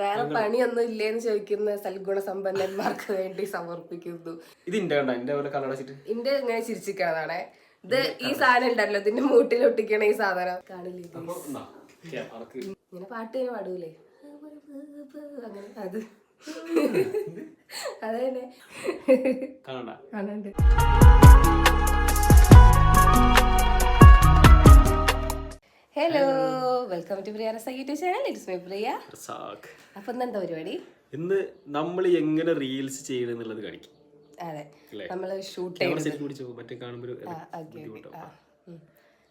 വേറെ പണിയൊന്നും ഇല്ലേന്ന് ചോദിക്കുന്ന സൽഗുണ സമ്പന്നന്മാർക്ക് വേണ്ടി സമർപ്പിക്കുന്നു. ഇത് ഇന്റെ കണ്ട പോലെ ഇങ്ങനെ ചിരിച്ചിരിക്കണതാണേ. ഇത് ഈ സാധനം ഉണ്ടല്ലോ ഇതിന്റെ മൂട്ടിൽ ഒട്ടിക്കണ ഈ സാധനം. കാണില്ലേ ഇങ്ങനെ പാട്ട് ഇങ്ങനെ പാടൂലേ? അങ്ങനെ അത്. അതന്നെ. കാണണ്ട. Hello welcome to Priya YouTube channel it's my Priya sac അപ്പൊ ഇന്നെന്താ പരിപാടി? ഇന്ന് നമ്മൾ എങ്ങനെ റീൽസ് ചെയ്യണം എന്നുള്ളത് കാണിക്കും. അതെ. നമ്മൾ ഷൂട്ട് മറ്റേ കാണുമ്പോൾ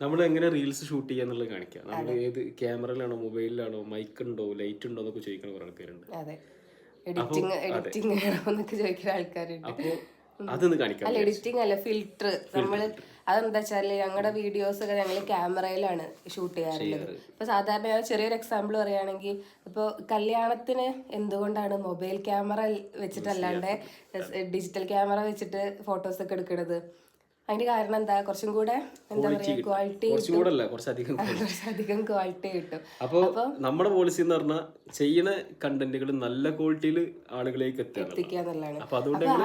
നമ്മൾ എങ്ങനെ റീൽസ് ഷൂട്ട് ചെയ്യുക എന്നുള്ളത് കാണിക്കാം നമ്മൾ ഏത് ക്യാമറയിലാണോ മൊബൈലിലാണോ മൈക്ക് ഉണ്ടോ ലൈറ്റ് ഉണ്ടോ എന്നൊക്കെ ചോദിക്കുന്ന കുറെ ആൾക്കാരുണ്ട്. അതെ. എഡിറ്റിംഗ് എഡിറ്റിംഗ് എന്നൊക്കെ ചോദിക്കുന്ന ആൾക്കാരുണ്ട്. അപ്പോൾ അതൊന്ന് കാണിക്കാം അല്ല എഡിറ്റിംഗ് അല്ല ഫിൽറ്റർ നമ്മൾ അതെന്താ വെച്ചാൽ ഞങ്ങളുടെ വീഡിയോസ് ഒക്കെ ഞങ്ങൾ ക്യാമറയിലാണ് ഷൂട്ട് ചെയ്യാറുള്ളത്. ഇപ്പൊ സാധാരണ ഞാൻ ചെറിയൊരു എക്സാമ്പിൾ പറയുകയാണെങ്കിൽ ഇപ്പൊ കല്യാണത്തിന് എന്തുകൊണ്ടാണ് മൊബൈൽ ക്യാമറ വെച്ചിട്ടല്ലാണ്ട് ഡിജിറ്റൽ ക്യാമറ വെച്ചിട്ട് ഫോട്ടോസ് ഒക്കെ എടുക്കുന്നത് അതിന്റെ കാരണം എന്താ? കുറച്ചും കൂടെ എന്താ പറയാ ക്വാളിറ്റി കുറച്ചും കൂടെ അല്ല കുറച്ചധികം കുറച്ചധികം ക്വാളിറ്റി കിട്ടും. അപ്പോൾ നമ്മുടെ പോളിസി എന്ന് പറഞ്ഞാൽ ചെയ്യുന്ന കണ്ടന്റുകൾ നല്ല ക്വാളിറ്റിയിൽ ആളുകളിലേക്ക് എത്തുക എത്തിക്കുക എന്നുള്ളതാണ്. അപ്പൊ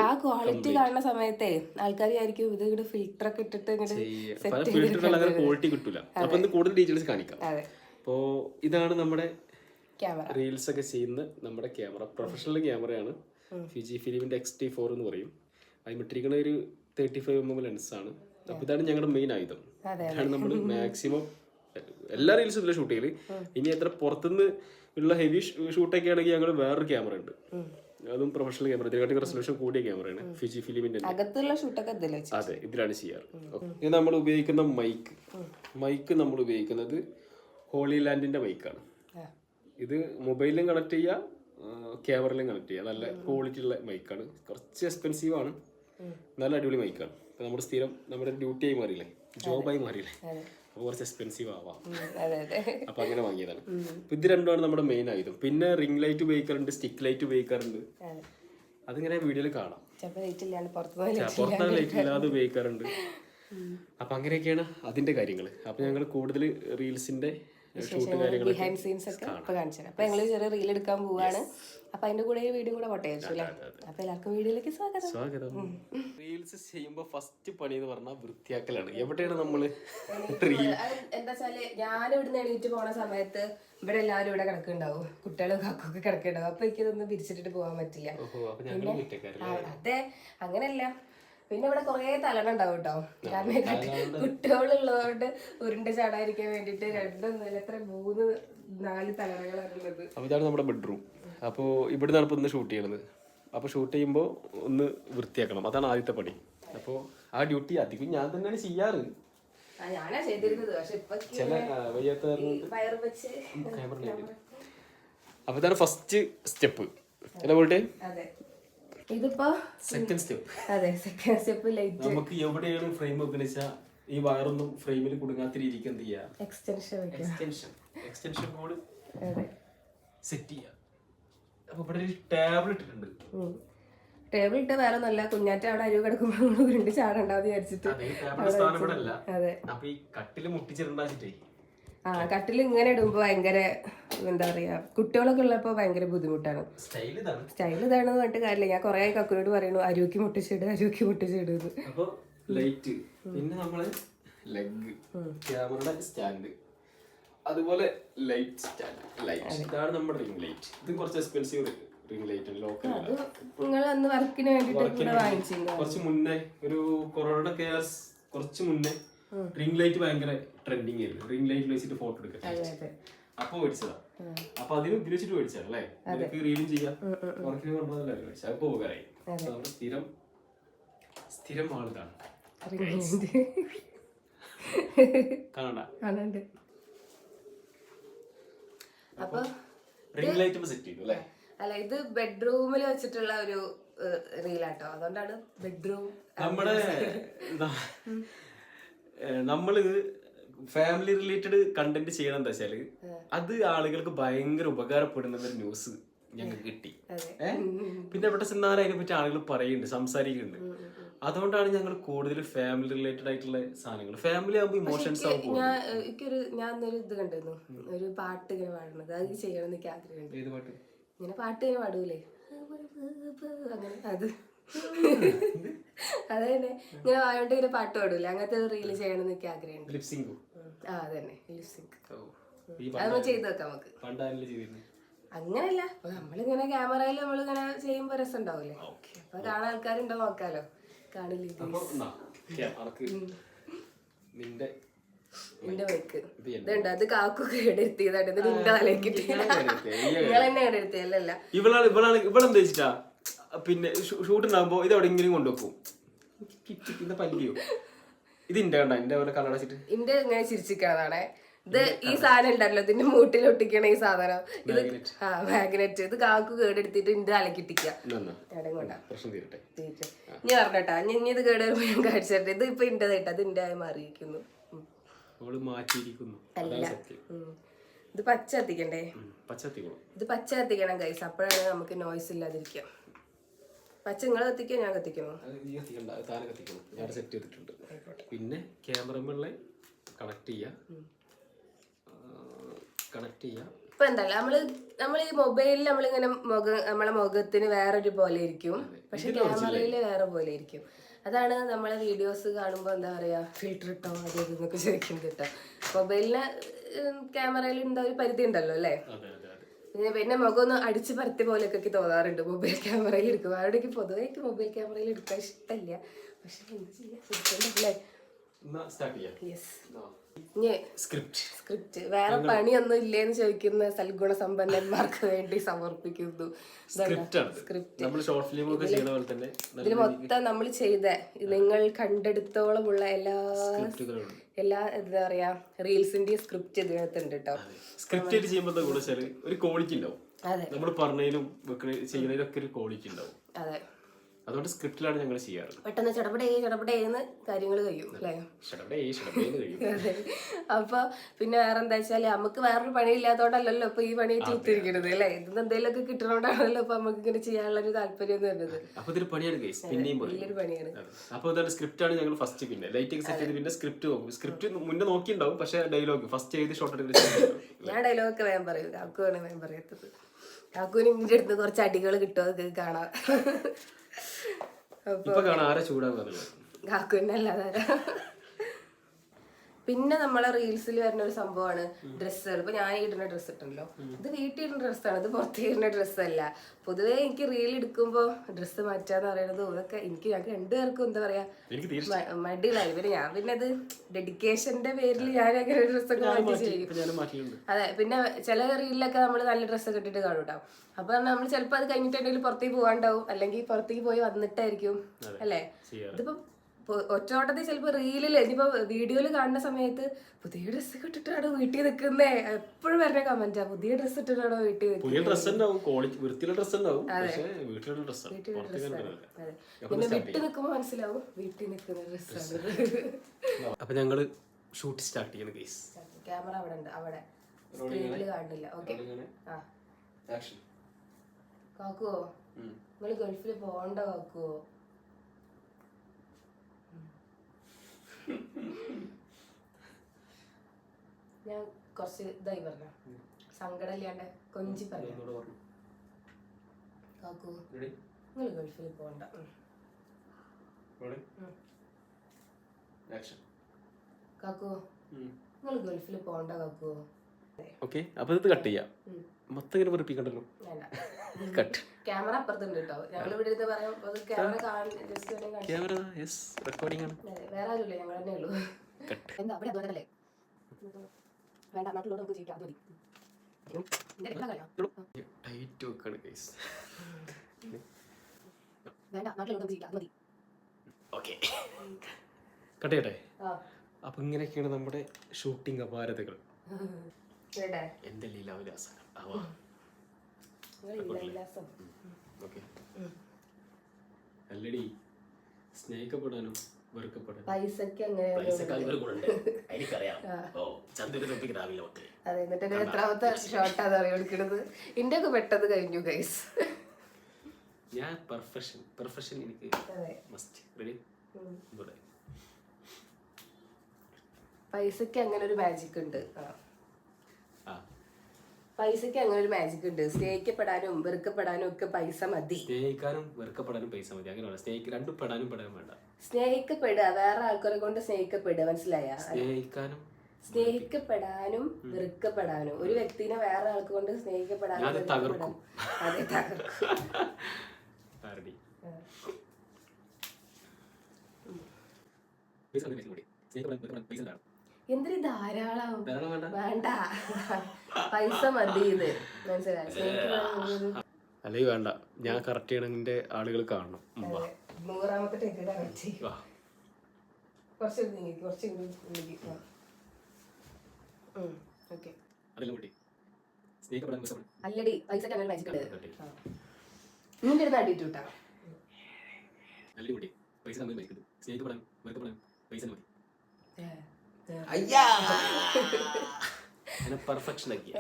ആ ക്വാളിറ്റി കാണുന്ന സമയത്തെ ആൾക്കാർ ആയിരിക്കും ഇത് ഇങ്ങോട്ട് ഫിൽറ്റർ ഒക്കെ ഇട്ടിട്ട് ഇങ്ങോട്ട് ഫിൽറ്റർ അങ്ങനെ ക്വാളിറ്റി കിട്ടൂല. അപ്പൊ കൂടുതൽ ഡീറ്റെയിൽസ് കാണിക്കാം. അതെ. അപ്പോൾ ഇതാണ് നമ്മുടെ ക്യാമറ. റീൽസ് ഒക്കെ ചെയ്യുന്ന നമ്മുടെ ക്യാമറ. പ്രൊഫഷണൽ ക്യാമറയാണ്. ഫിജി ഫിലിമിന്റെ എക്സ് ടി ഫോർ എന്ന് പറയും. അതിമിട്ടിരിക്കുന്ന ഒരു thirty five M M lens ആണ്. അപ്പൊ ഇതാണ് ഞങ്ങളുടെ മെയിൻ ആയുധം. ഇതാണ് നമ്മൾ മാക്സിമം എല്ലാ റീൽസും ഇതിലെ ഷൂട്ട് ചെയ്യൽ. ഇനി എത്ര പുറത്തുനിന്ന് ഉള്ള ഹെവി ഷൂട്ടൊക്കെ ആണെങ്കിൽ ഞങ്ങൾ വേറൊരു ക്യാമറ ഉണ്ട്. അതും പ്രൊഫഷണൽ ക്യാമറ ഇതിനെക്കാട്ടി റെസൊല്യൂഷൻ കൂടിയ ക്യാമറയാണ് ഫിജി ഫിലിമിന്റെ അകത്തുള്ള ഷൂട്ടൊക്കെ അതെ ഇതിലാണ് ചെയ്യാറ്. ഇനി നമ്മൾ ഉപയോഗിക്കുന്ന മൈക്ക് മൈക്ക് നമ്മൾ ഉപയോഗിക്കുന്നത് ഹോളി ലാൻഡിന്റെ മൈക്കാണ്. ഇത് മൊബൈലിലും കണക്ട് ചെയ്യാം ക്യാമറയിലും കണക്ട് ചെയ്യാം. നല്ല ക്വാളിറ്റി ഉള്ള മൈക്കാണ് കുറച്ച് എക്സ്പെൻസീവ് ആണ്. നല്ല അടിപൊളി മൈക്കാണ് ഇപ്പൊ നമ്മുടെ സ്ഥിരം നമ്മുടെ ഡ്യൂട്ടി ആയി മാറിയില്ലേ? ജോബായി മാറിയില്ലേ? അപ്പൊ കുറച്ച് എക്സ്പെൻസീവ് ആവാം. അപ്പൊ അങ്ങനെ വാങ്ങിയതാണ്. അപ്പൊ ഇത് രണ്ടുമാണ് നമ്മുടെ മെയിൻ ആയുധം. പിന്നെ റിംഗ് ലൈറ്റ് ഉപയോഗിക്കാറുണ്ട് സ്റ്റിക്ക് ലൈറ്റ് ഉപയോഗിക്കാറുണ്ട്. അതെ. അതിങ്ങനെ വീഡിയോയിൽ കാണാം. പുറത്താണ് ലൈറ്റ് ഇല്ലാതെ ഉപയോഗിക്കാറുണ്ട്. അപ്പൊ അങ്ങനെയൊക്കെയാണ് അതിന്റെ കാര്യങ്ങൾ അപ്പൊ ഞങ്ങൾ കൂടുതൽ റീൽസിന്റെ കാര്യങ്ങൾ ബിഹൈൻഡ് സീൻസ് ഒക്കെ ഇപ്പൊ കാണിച്ചത് അപ്പൊ ഞങ്ങൾ ചെറിയ റീൽ എടുക്കാൻ പോവാണ്. അപ്പൊ അതിന്റെ കൂടെ ഈ വീഡിയോ കൂടെ പോട്ടെ അല്ലേ? അപ്പൊ എല്ലാവർക്കും വീഡിയോയിലേക്ക് സ്വാഗതം. സ്വാഗതം. റീൽസ് ചെയ്യുമ്പോ ഫസ്റ്റ് പണി എന്ന് പറഞ്ഞാൽ വൃത്തിയാക്കലാണ്. എവിടെയാണ് നമ്മൾ എന്താ വെച്ചാൽ ഞാൻ ഇവിടുന്ന് എണീറ്റ് പോണ സമയത്ത് ഇവിടെ എല്ലാരും ഇവിടെ കിടക്കുന്നുണ്ടാവും. കുട്ടികളും കാക്കൊക്കെ കിടക്കുന്നുണ്ടാവും. അപ്പൊ എനിക്കിതൊന്നും പിരിച്ചിട്ടിട്ട് പോകാൻ പറ്റില്ല. ഞങ്ങൾ അതെ. അങ്ങനെയല്ല. പിന്നെ ഇവിടെ കൊറേ തലണ ഉണ്ടാവും കേട്ടോ കാരണം കുട്ടികളുള്ളതുകൊണ്ട് ഉരുണ്ട ചാടാതിരിക്കാൻ വേണ്ടിട്ട് രണ്ടും നില എത്ര മൂന്ന് നാല് തലണകളാണ് ഉള്ളത്. അപ്പൊ ഇതാണ് നമ്മുടെ ബെഡ്റൂം അപ്പോൾ ഇവിടുന്നാണ് ഇപ്പൊ ഇന്ന് ഷൂട്ട് ചെയ്യണത്. അപ്പൊ ഷൂട്ട് ചെയ്യുമ്പോൾ ഒന്ന് വൃത്തിയാക്കണം. അതാണ് ആദ്യത്തെ പണി. അപ്പോൾ ആ ഡ്യൂട്ടി അധികം ഞാൻ തന്നെയാണ് ചെയ്യാറ്. ഞാനാ ചെയ്തിരുന്നത്. പക്ഷെ ഇപ്പൊ വയ്യാത്ത അപ്പൊ ഇതാണ് ഫസ്റ്റ് സ്റ്റെപ്പ് പോട്ടെ അതെ. ഇതിപ്പോ സെക്കൻഡ് സ്റ്റെപ്പ് അതെ സെക്കൻഡ് സ്റ്റെപ്പ് ലൈറ്റ് നമുക്ക് എവിടെയാണ് ഫ്രെയിം വെക്കുന്ന ഈ വയറൊന്നും ഫ്രെയിമിൽ കുടുങ്ങാത്ത രീതിക്ക് എന്ത് ചെയ്യാം? Extension extension extension cord set ചെയ്യാം. അപ്പൊ ഇവിടെ ഒരു ടേബിൾ ഇട്ടിട്ടുണ്ട്. ടേബിൾ ഇട്ട് വേറെ ഒന്നല്ല കുഞ്ഞാറ്റ അവിടെ അരിവ് കിടക്കുമ്പോൾ ഉരുണ്ട് ചാടണ്ടാന്ന് വിചാരിച്ചിട്ട് അതെ ആ കട്ടിൽ ഇങ്ങനെ ഇടുമ്പോ ഭയങ്കര എന്താ പറയാ കുട്ടികളൊക്കെ ഉള്ളപ്പോ ഭയങ്കര ബുദ്ധിമുട്ടാണ്. സ്റ്റൈൽ ഇതാണ്. സ്റ്റൈൽ ഇതാണെന്ന് പറഞ്ഞിട്ട് കാര്യമില്ല. ഞാൻ കുറെ കക്കുനോട് പറയുന്നു അരുക്കി മുട്ടിച്ചിട് അരുക്കി മുട്ടിച്ചിട്. ലൈറ്റ് പിന്നെ നമ്മൾ ലെഗ് ക്യാമറയുടെ സ്റ്റാൻഡ് അതുപോലെ ലൈറ്റ് സ്റ്റാൻഡ് ലൈറ്റ് ഇതാണ് നമ്മുടെ റിംഗ് ലൈറ്റ് ഇത് കുറച്ച് എക്സ്പെൻസീവ് റിംഗ് ലൈറ്റ് ലോക്കൽ നിങ്ങൾ അന്ന് വർക്കിന് വേണ്ടിട്ട് വാങ്ങിച്ചിരുന്നു കുറച്ച് മുന്നേ ഒരു കൊറോണ കേസ് കുറച്ച് മുന്നേ റിംഗ് ലൈറ്റ് ഭയങ്കര ട്രെൻഡിങ് ആയിരുന്നു റിംഗ് ലൈറ്റ് വെച്ചിട്ട് ഫോട്ടോ അതെ അപ്പൊ മേടിച്ചതാ. അപ്പൊ അതിന് ഉപയോഗിച്ചിട്ട് മേടിച്ചാണ് അല്ലേ? നിനക്ക് റീലും ചെയ്യാം. വർക്കിന് കൊണ്ടുവന്നല്ലേ മേടിച്ചത്? അപ്പൊ ഉപകാരമായി. നമ്മുടെ സ്ഥിരം സ്ഥിരം ആളിതാണ് കാണണ്ട. അപ്പൊ റിംഗ് ലൈറ്റ് സെറ്റ് ചെയ്തു അല്ലേ? അല്ല ഇത് ബെഡ്റൂമിൽ വെച്ചിട്ടുള്ള ഒരു റീലാട്ടോ അതുകൊണ്ടാണ് ബെഡ്റൂം നമ്മുടെ നമ്മളിത് നമ്മൾ ഫാമിലി റിലേറ്റഡ് കണ്ടന്റ് ചെയ്യണം എന്താ വെച്ചാൽ അത് ആളുകൾക്ക് ഭയങ്കര ഉപകാരപ്പെടുന്ന ഒരു ന്യൂസ് ഞങ്ങൾക്ക് കിട്ടി. ഏഹ് പിന്നെ ഇവിടെ ചെന്നാലും അതിനെ പറ്റി ആളുകൾ പറയുന്നുണ്ട് സംസാരിക്കുന്നുണ്ട്. അതുകൊണ്ടാണ് ഞങ്ങൾ കൂടുതൽ ഫാമിലി റിലേറ്റഡ് ആയിട്ടുള്ള സാധനങ്ങൾ. ഫാമിലി ആകുമ്പോൾ ഇമോഷൻസ് ഞാൻ എനിക്കൊരു ഞാൻ ഒരു ഇത് കണ്ടിരുന്നു. ഒരു പാട്ട് ഇങ്ങനെ പാടുന്നത് അത് ചെയ്യണം എനിക്ക് ആഗ്രഹമുണ്ട്. ഏത് പാട്ട്? ഇങ്ങനെ പാട്ട് ഇങ്ങനെ പാടൂലേ? അങ്ങനെ അത് അത് ഇങ്ങനെ വായോണ്ട് ഇങ്ങനെ പാട്ട് പാടൂലേ? അങ്ങനത്തെ റീൽ ചെയ്യണമെന്ന് എനിക്ക് ആഗ്രഹമുണ്ട്. ലിപ്സിംഗോ. ആ അതന്നെ ലിപ്സിങ്ക് ഓ ഈ അതൊന്ന് ചെയ്ത് നോക്കാം നമുക്ക് അങ്ങനല്ല അപ്പൊ നമ്മളിങ്ങനെ ക്യാമറയിൽ നമ്മളിങ്ങനെ ചെയ്യുമ്പോ രസം ഉണ്ടാവില്ലേ അപ്പൊ കാണാൻ ആൾക്കാരുണ്ടോ നോക്കാലോ കാണില്ലേ നിന്റെ എന്റെ ബൈക്ക്. ഇതുണ്ട് അത് കാക്കു കേടെടുത്തിയതാണ് ഇത് നിന്റെ തലേക്കിട്ട് നിങ്ങൾ തന്നെ കേടെടുത്തിയല്ല ഇവളാണ് ഇവളാണ് ഇവളെന്താ വെച്ചിട്ടാ പിന്നെ ഷൂട്ട് ഉണ്ടാകുമ്പോ ഇത് എവിടെയെങ്കിലും കൊണ്ടുവെക്കും പല്ലിയോ ഇത് ഇന്റെ കണ്ട? എന്റെ പോലെ കണ്ണട വെച്ചിട്ട്. ഇന്റെ ഇങ്ങനെ ചിരിച്ചിരിക്കണതാണേ ഇത് ഈ സാധനം ഉണ്ടല്ലോ ഇതിന്റെ മൂട്ടിൽ ഒട്ടിക്കണ ഈ സാധനം. ഇത്. ആ മാഗ്നറ്റ് ഇത് കാക്കു കേടെടുത്തിട്ട് ഇന്റെ കൊണ്ടാ. പ്രശ്നം തീരട്ടെ. ഇനി പറഞ്ഞട്ടാ ഇനി ഇനി ഇത് കേട് വരുമ്പോ ഞാൻ ഇത് ഇപ്പൊ ഇന്റെ കേട്ടോ അത് ഇന്റെ ആയി മാറിയിരിക്കുന്നു. അല്ല. ഇത് പച്ച കത്തിക്കണ്ടേ? പച്ച ഇത് പച്ച കത്തിക്കണം കൈസ് അപ്പോഴാണ് നമുക്ക് നോയ്സ് ഇല്ലാതിരിക്കുക. പച്ച നിങ്ങൾ കത്തിക്കോ ഞാൻ കത്തിക്കണോ അത് നീ കത്തിക്കണ്ട. അത് താനെ കത്തിക്കണം. ഞാൻ സെറ്റ് ചെയ്തിട്ടുണ്ട്. പിന്നെ ക്യാമറമുള്ള കണക്ട് ചെയ്യാ. കണക്ട് ചെയ്യാ. ഇപ്പൊ എന്തല്ല നമ്മൾ നമ്മൾ ഈ മൊബൈലിൽ നമ്മളിങ്ങനെ മുഖ നമ്മളെ മുഖത്തിന് വേറൊരു പോലെ ഇരിക്കും. പക്ഷെ ക്യാമറയിൽ വേറെ പോലെ ഇരിക്കും. അതാണ് നമ്മളെ വീഡിയോസ് കാണുമ്പോൾ എന്താ പറയാ ഫിൽറ്റർ ഇട്ടോ അത് ഇത് എന്നൊക്കെ ചോദിക്കുന്നത് കേട്ടോ മൊബൈലിന് ക്യാമറയിൽ ഉണ്ടോ? ഒരു പരിധി ഉണ്ടല്ലോ അല്ലേ? പിന്നെ മുഖം ഒന്ന് അടിച്ച് പരത്തി പോലെയൊക്കെ തോന്നാറുണ്ട് മൊബൈൽ ക്യാമറയിൽ എടുക്കും അവിടെ എനിക്ക് പൊതുവെ എനിക്ക് മൊബൈൽ ക്യാമറയിൽ എടുക്കാൻ ഇഷ്ടമില്ല. പക്ഷെ എന്ത് ചെയ്യാം. സ്ക്രിപ്റ്റ് സ്ക്രിപ്റ്റ് വേറെ പണിയൊന്നും ഇല്ലേന്ന് ചോദിക്കുന്ന സൽഗുണ സമ്പന്നന്മാർക്ക് വേണ്ടി സമർപ്പിക്കുന്നു. സ്ക്രിപ്റ്റ് ഇതിൽ മൊത്തം നമ്മൾ ചെയ്ത. നിങ്ങൾ കണ്ടെടുത്തോളമുള്ള എല്ലാ എല്ലാ എന്താ പറയാ റീൽസിന്റെ സ്ക്രിപ്റ്റ് ഇതിനകത്തുണ്ട് കേട്ടോ സ്ക്രിപ്റ്റ് ചെയ്യുമ്പോൾ ഒരു ക്വാളിറ്റി ഉണ്ടാവും. അതെ. നമ്മൾ പറഞ്ഞതിലും ചെയ്യുന്നതിലൊക്കെ ഒരു ക്വാളിറ്റി ഉണ്ടാവും. അതെ. അതുകൊണ്ട് സ്ക്രിപ്റ്റിലാണ് ഞങ്ങൾ ചെയ്യാറ് പെട്ടെന്ന് ചടപടേ ചടപടേന്ന് കാര്യങ്ങൾ കഴിയും അല്ലേ? കഴിയും. അപ്പൊ പിന്നെ വേറെ എന്താ വെച്ചാൽ നമുക്ക് വേറൊരു പണി ഇല്ലാത്തോണ്ടല്ലോ ഇപ്പൊ ഈ പണി കുത്തിരിക്കണത് അല്ലേ? ഇതിന് എന്തെങ്കിലുമൊക്കെ കിട്ടണോണ്ടാണല്ലോ ഇപ്പൊ നമുക്ക് ഇങ്ങനെ ചെയ്യാനുള്ള ഒരു താല്പര്യം എന്ന് അപ്പൊ ഇതൊരു പണിയാണ് ഗൈസ് പിന്നെയും വലിയൊരു പണിയാണ്. അപ്പൊ ഇതാണ് സ്ക്രിപ്റ്റ് ആണ് ഞങ്ങൾ ഫസ്റ്റ് പിന്നെ. ലൈറ്റിംഗ് സെറ്റ് ചെയ്ത് പിന്നെ സ്ക്രിപ്റ്റ് നോക്കും സ്ക്രിപ്റ്റ് മുന്നേ നോക്കിണ്ടാവും പക്ഷെ ഡയലോഗ് ഫസ്റ്റ് ചെയ്ത് ഷോർട്ട് ഞാൻ ഡയലോഗ് ഒക്കെ വേഗം പറയും. കാക്കുവാണ് വേഗം പറയത്തത്. കാക്കുവിന് ഇങ്ങനെ അടുത്ത് കുറച്ച് അടികൾ കിട്ടുമോ കാണാം. അപ്പൊ ഇപ്പൊ കാണാൻ ആരെ ചൂടാകുക അല്ലാതെ പിന്നെ നമ്മളെ റീൽസിൽ വരുന്ന ഒരു സംഭവമാണ് ഡ്രസ്സുകൾ. ഇപ്പൊ ഞാൻ ഇടുന്ന ഡ്രസ്സ് ഇട്ടുണ്ടല്ലോ ഇത് വീട്ടിൽ ഇടുന്ന ഡ്രസ്സാണ്. ഇത് പുറത്ത് ഇടുന്ന ഡ്രസ്സല്ല. പൊതുവേ എനിക്ക് റീൽ എടുക്കുമ്പോ ഡ്രസ്സ് മാറ്റാന്ന് പറയുന്നത് ഇതൊക്കെ എനിക്ക് ഞങ്ങൾക്ക് രണ്ടുപേർക്കും എന്താ പറയാ മടിയിലായി പിന്നെ ഞാൻ പിന്നെ അത്. ഡെഡിക്കേഷന്റെ പേരിൽ ഞാൻ അങ്ങനെ ഡ്രസ്സൊക്കെ മാറ്റി ചെയ്യും. അതെ. പിന്നെ ചില റീലിലൊക്കെ നമ്മൾ നല്ല ഡ്രസ്സൊക്കെ ഇട്ടിട്ട് കാണും കേട്ടോ അപ്പൊ നമ്മൾ ചിലപ്പോൾ അത് കഴിഞ്ഞിട്ടുണ്ടെങ്കിൽ പുറത്തേക്ക് പോകാണ്ടാവും അല്ലെങ്കിൽ പുറത്തേക്ക് പോയി വന്നിട്ടായിരിക്കും. അല്ലേ? ഇതിപ്പോ ഒറ്റോട്ടത്തിൽ ചിലപ്പോൾ റീലിൽ ഇനിയിപ്പോൾ വീഡിയോയിൽ കാണുന്ന സമയത്ത് പുതിയ ഡ്രസ്സ് ഇട്ടിട്ടാണോ വീട്ടിൽ നിൽക്കുന്നേ എപ്പോഴും വരുന്ന കമന്റാ പുതിയ ഡ്രസ്സ് ഇട്ടിട്ടാണോ വീട്ടിൽ പുതിയ ഡ്രസ് ഉണ്ടാവും വൃത്തിയുള്ള ഡ്രസ് ഉണ്ടാവും വീട്ടിലുള്ള ഡ്രസ്സാണ് അതെ. പിന്നെ വിട്ട് നിൽക്കുമ്പോൾ മനസ്സിലാവും വീട്ടിൽ നിൽക്കുന്ന ഡ്രസ്സാണ് അപ്പൊ ഞങ്ങൾ ഷൂട്ട് സ്റ്റാർട്ട് ചെയ്യണം ഗൈസ് ക്യാമറ അവിടെ ഉണ്ട് അവിടെ. സ്ക്രീനിൽ കാണില്ല ഓക്കെ കാക്കുവോ? നിങ്ങൾ ഗൾഫിൽ പോകണ്ട കാക്കുവോ? ഞാൻ കുറച്ച് ഇതായി പറഞ്ഞ. സങ്കടമില്ലാണ്ട് കൊഞ്ചി പറഞ്ഞു. കാക്കു നിങ്ങൾ ഗൾഫിൽ പോകണ്ട. കാക്കു നിങ്ങൾ ഗൾഫിൽ പോകണ്ട കാക്കുവോ ഓക്കെ അപ്പൊ ഇത് കട്ട് ചെയ്യാം. മൊത്തം ഇങ്ങനെ വെറുപ്പിക്കണ്ടല്ലോ കട്ട് ക്യാമറ അപ്പുറത്തുണ്ട് കേട്ടോ. ഞങ്ങൾ ഇവിടെ ഇരുന്ന് പറയാം. ക്യാമറ യെസ് റെക്കോർഡിംഗ് ആണ്. വേറെ ആരുമില്ല. ഞങ്ങൾ തന്നെ ഉള്ളൂ. കട്ട് എന്താ അവിടെ അതുപോലെ വേണ്ട നാട്ടിലോട്ട് നമുക്ക് ജീവിക്കാം. ടൈറ്റ് വെക്കാണ് ഗൈസ് വേണ്ട നാട്ടിലോട്ട് നമുക്ക് ജീവിക്കാം. അത് മതി. ഓക്കെ കട്ട് ചെയ്യട്ടെ? അപ്പൊ ഇങ്ങനെയൊക്കെയാണ് നമ്മുടെ ഷൂട്ടിംഗ് അപാരതകൾ. എന്റെ ആവാ. ഓക്കെ. അല്ലടി സ്നേഹിക്കപ്പെടാനും പൈസക്ക് അതെ എന്നിട്ട് എത്രാമത്തെ ഒക്കെ പെട്ടത് കഴിഞ്ഞു ഗൈസ് ഞാൻ പെർഫെക്ഷൻ പെർഫെക്ഷൻ എനിക്ക് മസ്റ്റ് റെഡി പൈസക്ക് അങ്ങനെ ഒരു മാജിക് ഉണ്ട്. ആ. പൈസക്ക് അങ്ങനെ ഒരു മാജിക് ഉണ്ട്. സ്നേഹിക്കപ്പെടാനും വെറുക്കപ്പെടാനും ഒക്കെ പൈസ മതി. സ്നേഹിക്കാനും വെറുക്കപ്പെടാനും പൈസ മതി. അങ്ങനെയാണ് സ്നേഹിക്ക രണ്ടും പെടാനും പെടാനും വേണ്ട. സ്നേഹിക്കപ്പെടുക. വേറെ ആൾക്കാരെ കൊണ്ട് സ്നേഹിക്കപ്പെടുക. മനസ്സിലായ? സ്നേഹിക്കാനും സ്നേഹിക്കപ്പെടാനും വെറുക്കപ്പെടാനും. ഒരു വ്യക്തിനെ വേറെ ആൾക്ക് കൊണ്ട് സ്നേഹിക്കപ്പെടാനും. അതെ തകർക്കും. സ്നേഹിക്കപ്പെടാൻ പൈസ എന്തിനു ധാരാളം വേണ്ട. വേണ്ട. പൈസ മതി ഇത്. മനസ്സിലായി? അല്ലെങ്കിൽ വേണ്ട. ഞാൻ കറക്റ്റ് ചെയ്യണതിന്റെ ആളുകൾ കാണണം. നൂറാമത്തെ ടെക്കിടാ വെച്ച്. വാ. കുറച്ച് ഓക്കെ. സ്നേഹിക്കപ്പെടാൻ പൈസ അങ്ങനെ. നിന്റെ അടുത്ത് പൈസ പൈസ മതി. അങ്ങനെ പെർഫെക്ഷൻ ആക്കി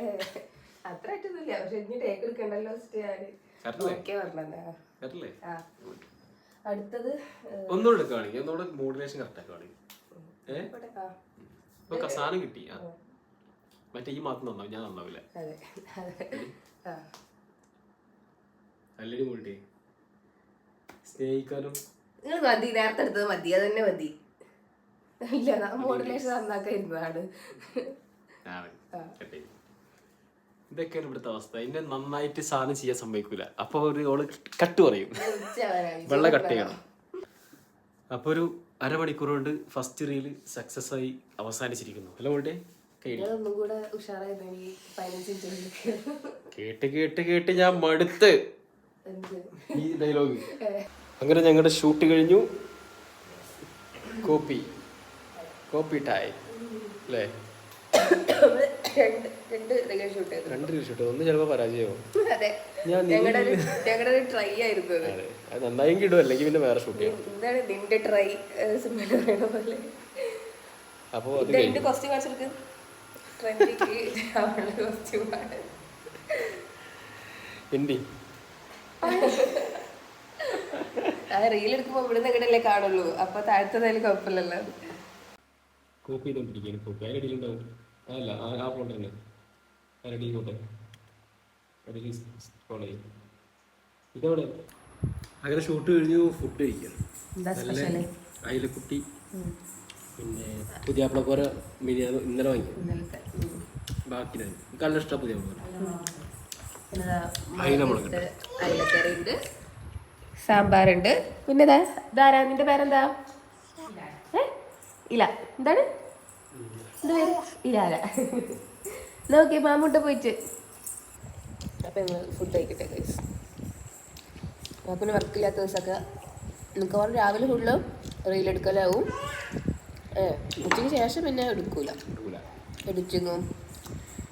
അത്ര ആയിട്ടൊന്നുമില്ല. പക്ഷെ ഇനി ടേക്ക് എടുക്കണ്ടല്ലോ അടുത്തത് ഒന്നുകൂടെ എടുക്കുകയാണെങ്കിൽ ഒന്നുകൂടെ മോഡുലേഷൻ കറക്റ്റ് ആക്കുകയാണെങ്കിൽ സാധനം കിട്ടി. മറ്റേ ഈ മാത്രം നന്നാവും. ഞാൻ നന്നാവില്ല കൂട്ടി സ്നേഹിക്കാനും നിങ്ങൾ മതി. നേരത്തെ എടുത്തത് മതി. അത് തന്നെ മതി. ഇല്ല മോഡലേഷൻ നന്നാക്കാൻ ഇരുന്നതാണ്. ഇതൊക്കെയാണ് ഇവിടുത്തെ അവസ്ഥ. ഇന്നെ നന്നായിട്ട് സാധനം ചെയ്യാൻ സംഭവിക്കൂല അപ്പൊ ഒരു ഓൾ കട്ട് പറയും. വെള്ള കട്ട് ചെയ്യണം. അപ്പൊ ഒരു അരമണിക്കൂർ കൊണ്ട് ഫസ്റ്റ് റീൽ സക്സസ് ആയി അവസാനിച്ചിരിക്കുന്നു. ഹലോ മിനിറ്റ് കേട്ട് കേട്ട് കേട്ട് ഞാൻ മടുത്ത്. ഈ ഡയലോഗ് അങ്ങനെ ഞങ്ങളുടെ ഷൂട്ട് കഴിഞ്ഞു. കോപ്പി കോപ്പി ടായ് അല്ലേ? രണ്ട് രണ്ട് ഷൂട്ട് രണ്ട് റീൽ ഷൂട്ട് ഒന്ന് ചിലപ്പോൾ പരാജയമാവും അതെ. ഞാൻ ഞങ്ങളുടെ ഞങ്ങളുടെ ഒരു ട്രൈ ആയിരുന്നു അതെ. അത്. നന്നായെങ്കിൽ ഇടും അല്ലെങ്കിൽ പിന്നെ വേറെ ഷൂട്ട് ചെയ്യാം. എന്താണ് നിന്റെ ട്രൈ പറയണ പോലെ? അപ്പോൾ അത് ഇത് എന്റെ കോസ്റ്റ്യൂം കാണിച്ചെടുക്ക് ട്രെൻഡിക്ക് അവളുടെ കോസ്റ്റ്യൂമാണ് എന്തി? ആ റീൽ എടുക്കുമ്പോ ഇവിടുന്ന് എങ്ങനെയല്ലേ കാണുള്ളൂ. അപ്പൊ താഴത്തെ കുഴപ്പമില്ലല്ലോ. കോപ്പി ചെയ്തോണ്ടിരിക്കുകയാണ്. കോപ്പി ഉണ്ടാവും അതല്ല ആ ആ ഫോട്ടോ തന്നെ അതിൽ സ്ക്രോൾ ചെയ്യും. ഇതവിടെ? അങ്ങനെ ഷൂട്ട് കഴിഞ്ഞു ഫുഡ് കഴിക്കണം എന്താ നല്ല അയിലക്കുട്ടി. പിന്നെ പുതിയാപ്പിളക്കോര മിനിയാന്ന് ഇന്നലെ വാങ്ങി. ബാക്കി നല്ല ഇഷ്ടം പുതിയാപ്പിളക്കോര. പിന്നെതാ അയില മുളകിട്ട് അയിലക്കറി ഉണ്ട് സാമ്പാറുണ്ട് പിന്നെ ഇതാ നിന്റെ പേരെന്താ? ഇല. എന്താണ്? ഇല്ല നോക്കി മാമുട്ട പോയിട്ട്. അപ്പൊ ഞങ്ങൾ ഫുഡ് കഴിക്കട്ടെ ഗൈസ് പിന്നെ വർക്കില്ലാത്ത ദിവസമൊക്കെ മിക്കവാറും രാവിലെ ഫുള്ള് റീലെടുക്കലാവും ഏഹ് ഉച്ചയ്ക്ക് ശേഷം പിന്നെ എടുക്കൂല. എടുക്കൂല. എഡിറ്റിങ്ങും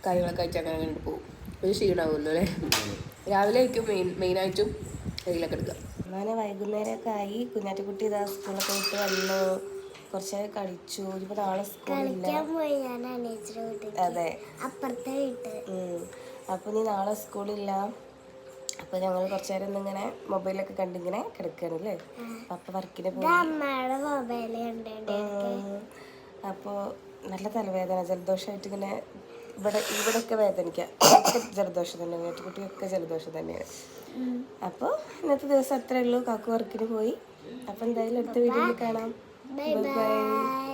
കാര്യങ്ങളൊക്കെ ആയിട്ട് അങ്ങനെ അങ്ങനെ പോകും. ഒരു ക്ഷീണമാവുമല്ലോ അല്ലേ? രാവിലെ ആയിരിക്കും മെയിൻ മെയിനായിട്ടും റീലൊക്കെ എടുക്കാം അങ്ങനെ വൈകുന്നേരമൊക്കെ ആയി. കുഞ്ഞാറ്റക്കുട്ടി ഇതാ സ്കൂളൊക്കെ വിട്ട് വന്നു. കുറച്ചേരം കളിച്ചു. ഒരുപാട് നാളെ സ്കൂളില്ല. കളിക്കാൻ പോയി. ഞാൻ അനേച്ചിയുടെ വീട്ടിൽ അതെ. അപ്പുറത്തെ വീട്ട്. ഉം. അപ്പോൾ ഇനി നാളെ സ്കൂളില്ല. അപ്പൊ ഞങ്ങൾ കുറച്ച് നേരം ഒന്നിങ്ങനെ മൊബൈലൊക്കെ കണ്ടിങ്ങനെ കിടക്കാണ് അല്ലേ അപ്പൊ വർക്കിന് പോയി. അമ്മയുടെ മൊബൈൽ കണ്ടിട്ട് അപ്പോൾ നല്ല തലവേദന ജലദോഷമായിട്ട് ഇങ്ങനെ ഇവിടെ ഇവിടെയൊക്കെ വേദനിക്കാം. ഒക്കെ ജലദോഷം തന്നെ. കുട്ടിയൊക്കെ ജലദോഷം തന്നെയാണ്. അപ്പോൾ ഇന്നത്തെ ദിവസം അത്രേ ഉള്ളൂ. കാക്കു വർക്കിന് പോയി. അപ്പൊ എന്തായാലും അടുത്ത വീഡിയോയിൽ കാണാം. 拜拜。